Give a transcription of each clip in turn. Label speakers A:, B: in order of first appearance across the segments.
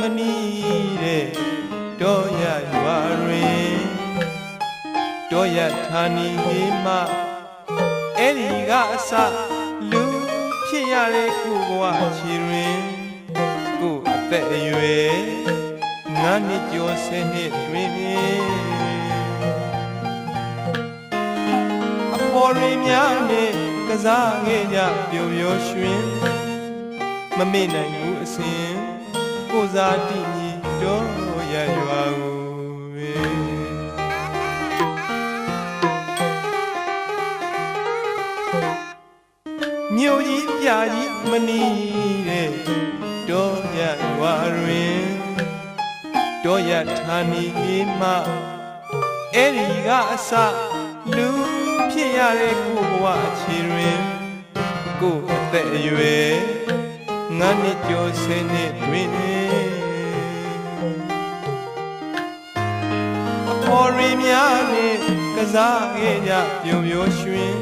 A: ကြီးမနီးတဲ့တောရရွာတွင်တောရဌာနီကြီးမှအဲ့ဒီကအစလူဖြစ်ရတဲ့ကိုဘဝချီတွင်ကိုအသက်အရွယ်ငါနှစ်ကျော်ဆယ်နှစ်တွင်အပေါ်ရင်းများနဲ့ကစားခဲ့ကြပျော်ပျော်ရွှင်မမေ့နိုင်ဘူးအစဉ် ကိုစားတည်မြည်တော့ရရွာကိုပဲမြို့ကြီးပြကြီးမနီးတဲ့တော့ရရွာတွင်တော့ရဌာနီကြီးမှအဲ့ဒီကအစလူဖြစ်ရတဲ့ကိုဘဝအခြေတွင်ကိုအသက်အရွယ်ငါနှစ်ကျော်ဆယ်နှစ်တွင် အပေါ်ရီများနဲ့ကစားခဲ့ကြပျော်ပျော်ရွှင်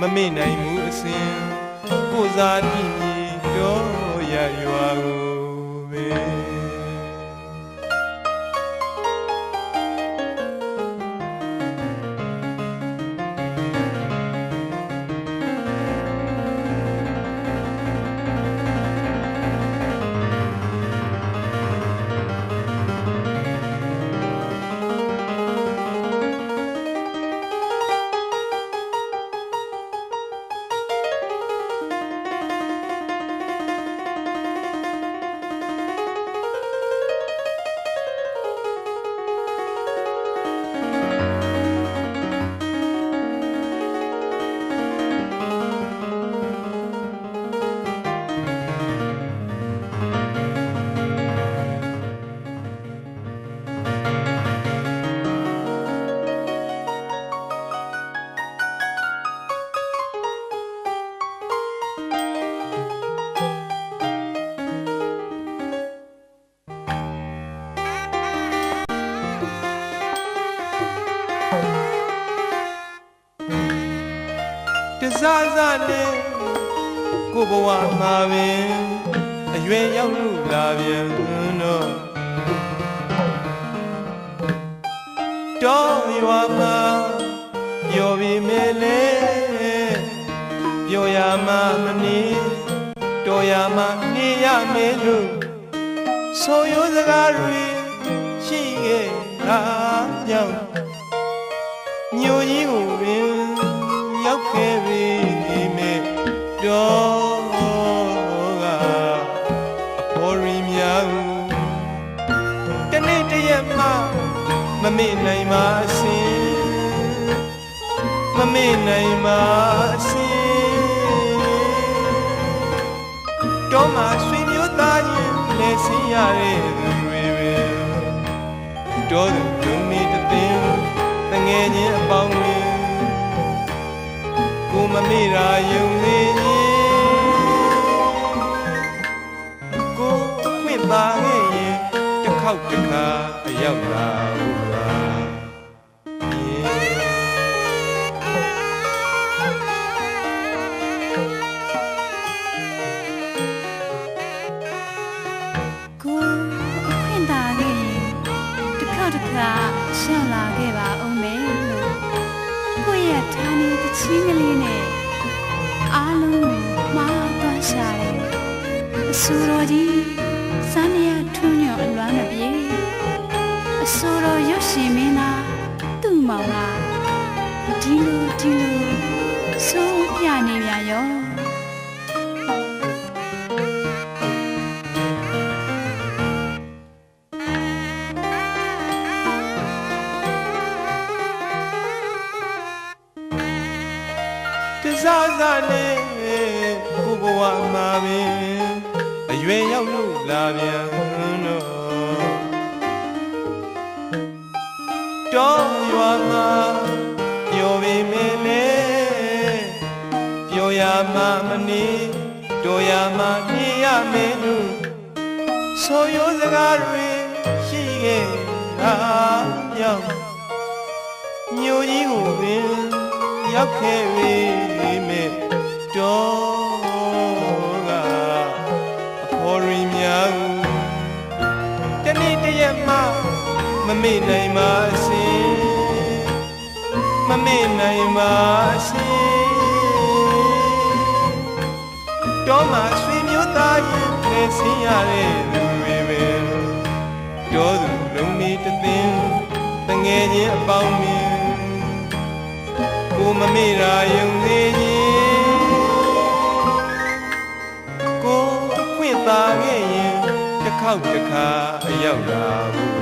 A: မမေ့နိုင်မှုအစဉ်ကိုစားတည် စားစားနဲ့ကိုဘဝမှာပင်အရွယ်ရောက်လို့လာပြန်တော့တော်ရွာမှာပြောပြီးမဲလေပြောရမှာမနေတော်ရမှာနေရမယ်လို့ဆိုရိုးစကားတွေရှိခဲ့တာကြောင့်မြို့ကြီးကိုပင် မမေ့နိုင်ပါစေမမေ့နိုင်ပါစေတော့မှဆွေမျိုးသားချင်းလက်ဆင်းရတဲ့သူတွေပဲတော့ဒုံမီတသိန်းတငယ်ချင်းအပေါင်းတွေကိုမမေ့တာယုံနေကိုခွင့်ပါခဲ့ရင်တစ်ခေါက်တစ်ခါအရောက်လာဘူး
B: ချင်းကလေးနဲ့အားလုံးကိုမှားသွားရှာတယ်အဆိုတော်ကြီးစမ်းရထွန်းညော်အလွမ်းမပြေအဆိုတော်ရွှေရှင်မင်းသားသူ့မောင်ကဒီလိုဒီလို စား
A: စားနဲ့ကိုဘဝမှာပင်အရွယ်ရောက်လို့လာပြန်တော့တော့ရွာမှာပြောပေမဲ့လေပြောရမှမနေတော်ရမှနေရမယ်လို့ဆိုရိုးစကားတွေရှိခဲ့တာကြောင့်မြို့ကြီးကိုပင် ရောက်ခဲ့ပြီမဲ့တော်ကအဖော်ရီများတနေ့တရက်မှမမေ့နိုင်ပါစေမမေ့နိုင်ပါစေတော်မှာဆွေမျိုးသားရင်နဲ့ဆင်းရတဲ့လူတွေပဲတော်သူလုံးနေတသင်းတငယ်ချင်းအပေါင်း မြင်ကိုမမေ့ရာယုံသေးရင်ကိုအခွင့်သာခဲ့ရင်တစ်ခေါက်တစ်ခါအရောက်လာဘူး